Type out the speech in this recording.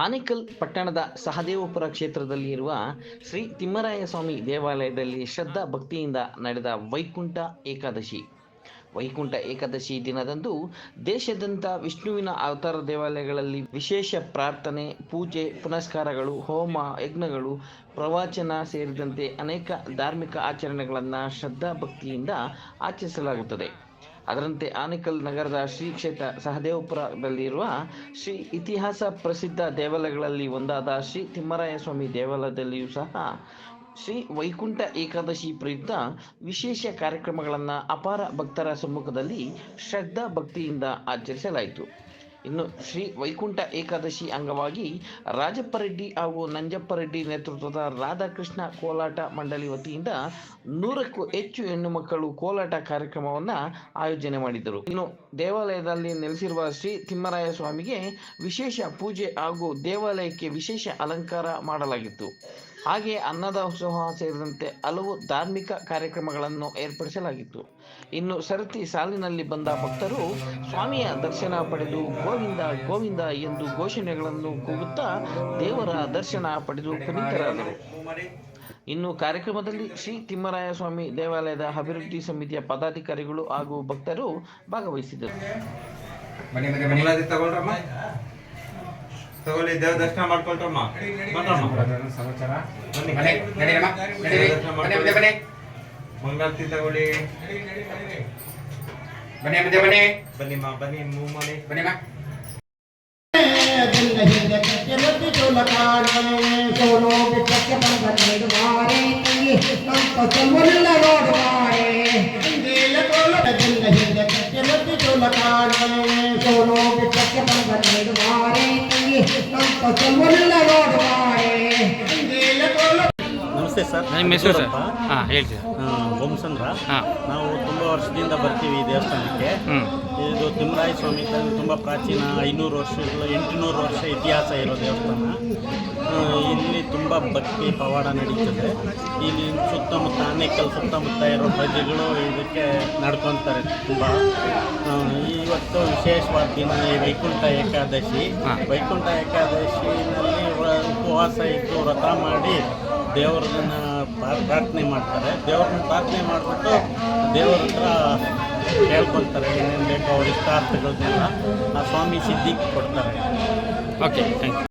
ಆನೇಕಲ್ ಪಟ್ಟಣದ ಸಹದೇವಪುರ ಕ್ಷೇತ್ರದಲ್ಲಿ ಇರುವ ಶ್ರೀ ತಿಮ್ಮರಾಯ ಸ್ವಾಮಿ ದೇವಾಲಯದಲ್ಲಿ ಶ್ರದ್ಧಾ ಭಕ್ತಿಯಿಂದ ನಡೆದ ವೈಕುಂಠ ಏಕಾದಶಿ. ವೈಕುಂಠ ಏಕಾದಶಿ ದಿನದಂದು ದೇಶದಂತ ವಿಷ್ಣುವಿನ ಅವತಾರ ದೇವಾಲಯಗಳಲ್ಲಿ ವಿಶೇಷ ಪ್ರಾರ್ಥನೆ, ಪೂಜೆ, ಪುನಸ್ಕಾರಗಳು, ಹೋಮ, ಯಜ್ಞಗಳು, ಪ್ರವಚನ ಸೇರಿದಂತೆ ಅನೇಕ ಧಾರ್ಮಿಕ ಆಚರಣೆಗಳನ್ನು ಶ್ರದ್ಧಾ ಭಕ್ತಿಯಿಂದ ಆಚರಿಸಲಾಗುತ್ತದೆ. ಅದರಂತೆ ಆನೇಕಲ್ ನಗರದ ಶ್ರೀ ಕ್ಷೇತ್ರ ಸಹದೇವಪುರದಲ್ಲಿರುವ ಶ್ರೀ ಇತಿಹಾಸ ಪ್ರಸಿದ್ಧ ದೇವಾಲಯಗಳಲ್ಲಿ ಒಂದಾದ ಶ್ರೀ ತಿಮ್ಮರಾಯ ಸ್ವಾಮಿ ದೇವಾಲಯದಲ್ಲಿಯೂ ಸಹ ಶ್ರೀ ವೈಕುಂಠ ಏಕಾದಶಿ ಪ್ರಯುಕ್ತ ವಿಶೇಷ ಕಾರ್ಯಕ್ರಮಗಳನ್ನು ಅಪಾರ ಭಕ್ತರ ಸಮ್ಮುಖದಲ್ಲಿ ಶ್ರದ್ಧಾ ಭಕ್ತಿಯಿಂದ ಆಚರಿಸಲಾಯಿತು. ಇನ್ನು ಶ್ರೀ ವೈಕುಂಠ ಏಕಾದಶಿ ಅಂಗವಾಗಿ ರಾಜಪ್ಪ ರೆಡ್ಡಿ ಹಾಗೂ ನಂಜಪ್ಪ ರೆಡ್ಡಿ ನೇತೃತ್ವದ ರಾಧಾಕೃಷ್ಣ ಕೋಲಾಟ ಮಂಡಳಿ ವತಿಯಿಂದ ನೂರಕ್ಕೂ ಹೆಚ್ಚು ಹೆಣ್ಣು ಮಕ್ಕಳು ಕೋಲಾಟ ಕಾರ್ಯಕ್ರಮವನ್ನು ಆಯೋಜನೆ ಮಾಡಿದರು. ಇನ್ನು ದೇವಾಲಯದಲ್ಲಿ ನೆಲೆಸಿರುವ ಶ್ರೀ ತಿಮ್ಮರಾಯ ಸ್ವಾಮಿಗೆ ವಿಶೇಷ ಪೂಜೆ ಹಾಗೂ ದೇವಾಲಯಕ್ಕೆ ವಿಶೇಷ ಅಲಂಕಾರ ಮಾಡಲಾಗಿತ್ತು. ಹಾಗೆ ಅನ್ನದಾಸೋಹ ಸೇರಿದಂತೆ ಹಲವು ಧಾರ್ಮಿಕ ಕಾರ್ಯಕ್ರಮಗಳನ್ನು ಏರ್ಪಡಿಸಲಾಗಿತ್ತು. ಇನ್ನು ಸರತಿ ಸಾಲಿನಲ್ಲಿ ಬಂದ ಭಕ್ತರು ಸ್ವಾಮಿಯ ದರ್ಶನ ಪಡೆದು ಗೋವಿಂದ ಗೋವಿಂದ ಎಂದು ಘೋಷಣೆಗಳನ್ನು ಕೂಗುತ್ತಾ ದೇವರ ದರ್ಶನ ಪಡೆದು ಪುನೀತರಾದರು. ಇನ್ನು ಕಾರ್ಯಕ್ರಮದಲ್ಲಿ ಶ್ರೀ ತಿಮ್ಮರಾಯ ಸ್ವಾಮಿ ದೇವಾಲಯದ ಅಭಿವೃದ್ಧಿ ಸಮಿತಿಯ ಪದಾಧಿಕಾರಿಗಳು ಹಾಗೂ ಭಕ್ತರು ಭಾಗವಹಿಸಿದರು. ತಗೊಳ್ಳಿ ದೇವ ದರ್ಶನ ಮಾಡ್ಕೊಳ್ತಮ್ಮ ಸಮಾಚಾರ ಮಂಗಳಾರತಿ ತಗೊಳ್ಳಿ ಬನ್ನಿ ಮುಂದೆ ಬನ್ನಿ ಬನ್ನಿಮ್ಮ ಬನ್ನಿ ಮೂವ್ ಮಾಡಿ ಬನ್ನಿಮ್ಮ ಸೋಲೋ ಬಿಟ್ಟಕ್ಕೆ ಬಂದ ಮಾರೇ ನಮ್ಮ ಚಲ್ಮಲ್ಲ ರೋಡ್ ಮಾರೇ ಹಿಂದೆ ಚೋಲ ಕಾಣ ಸೋಲೋ ಬಿಟ್ಟಕ್ಕೆ ಬಂದ ಮಾರೇ ನಮಸ್ತೆ ಸರ್ ನಿಮ್ಮ ಹೆಸರು ಸರ್. ಹಾಂ ಹೇಳ್ತೀವಿ ಆ, ನಾವು ತುಂಬ ವರ್ಷದಿಂದ ಬರ್ತೀವಿ ಈ ದೇವಸ್ಥಾನಕ್ಕೆ. ಇದು ತಿಮ್ಮರಾಯ ಸ್ವಾಮಿ ತುಂಬ ಪ್ರಾಚೀನ ಐನೂರು ವರ್ಷಗಳ ಎಂಟುನೂರು ವರ್ಷ ಇತಿಹಾಸ ಇರೋ ದೇವಸ್ಥಾನ. ಇಲ್ಲಿ ತುಂಬ ಭಕ್ತಿ ಪವಾಡ ನಡೀತದೆ. ಇಲ್ಲಿ ಸುತ್ತಮುತ್ತ ಆನೇಕಲ್ ಸುತ್ತಮುತ್ತ ಇರೋ ಪ್ರಜೆಗಳು ಇದಕ್ಕೆ ನಡ್ಕೊತಾರೆ ತುಂಬ. ಇವತ್ತು ವಿಶೇಷವಾದ ದಿನ ಈ ವೈಕುಂಠ ಏಕಾದಶಿ. ವೈಕುಂಠ ಏಕಾದಶಿನಲ್ಲಿ ಉಪವಾಸ ಇಟ್ಟು ವ್ರತ ಮಾಡಿ ದೇವರನ್ನ ಪ್ರಾ- ಪ್ರಾರ್ಥನೆ ಮಾಡ್ತಾರೆ. ದೇವ್ರನ್ನ ಪ್ರಾರ್ಥನೆ ಮಾಡಿಬಿಟ್ಟು ದೇವರ ಹತ್ರ ಕೇಳ್ಕೊಳ್ತಾರೆ ಏನೇನು ಬೇಕೋ ಅವ್ರ ಇಷ್ಟಾರ್ಥಗಳನ್ನೆಲ್ಲ ಆ ಸ್ವಾಮಿ ಸಿದ್ಧಿಗೆ ಕೊಡ್ತಾರೆ. Okay thank you